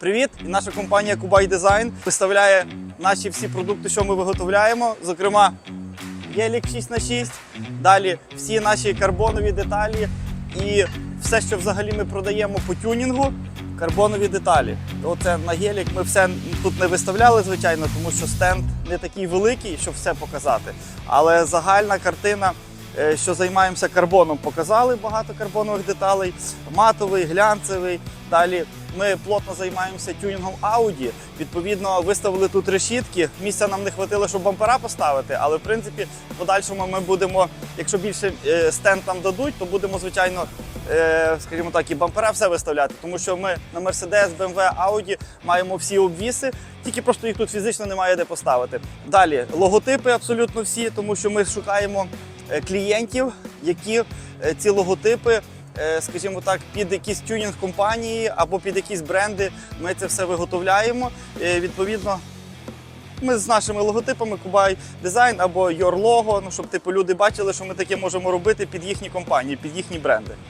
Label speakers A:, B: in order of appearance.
A: Привіт! І наша компанія Кубай Дизайн виставляє наші всі продукти, що ми виготовляємо. Зокрема, Гелік 6х6, далі всі наші карбонові деталі і все, що взагалі ми продаємо по тюнінгу, карбонові деталі. Оце на гелік ми все тут не виставляли, звичайно, тому що стенд не такий великий, щоб все показати. Але загальна картина, е, що займаємося карбоном, показали багато карбонових деталей, матовий, глянцевий. Далі ми плотно займаємося тюнінгом Audi. Відповідно, виставили тут решітки. Місця нам не хватило, щоб бампера поставити, але в принципі, в подальшому ми будемо, якщо більше е, стенд нам дадуть, то будемо, звичайно, е, скажімо так, і бампера все виставляти. Тому що ми на Mercedes, BMW, Audi маємо всі обвіси, тільки просто їх тут фізично немає де поставити. Далі логотипи абсолютно всі, тому що ми шукаємо е, клієнтів, які ці логотипи скажімо так, під якісь тюнінг компанії або під якісь бренди. Ми це все виготовляємо. Е, Відповідно, ми з нашими логотипами Кубай Дизайн або Your Logo, ну щоб типу люди бачили, що ми таке можемо робити під їхні компанії, під їхні бренди.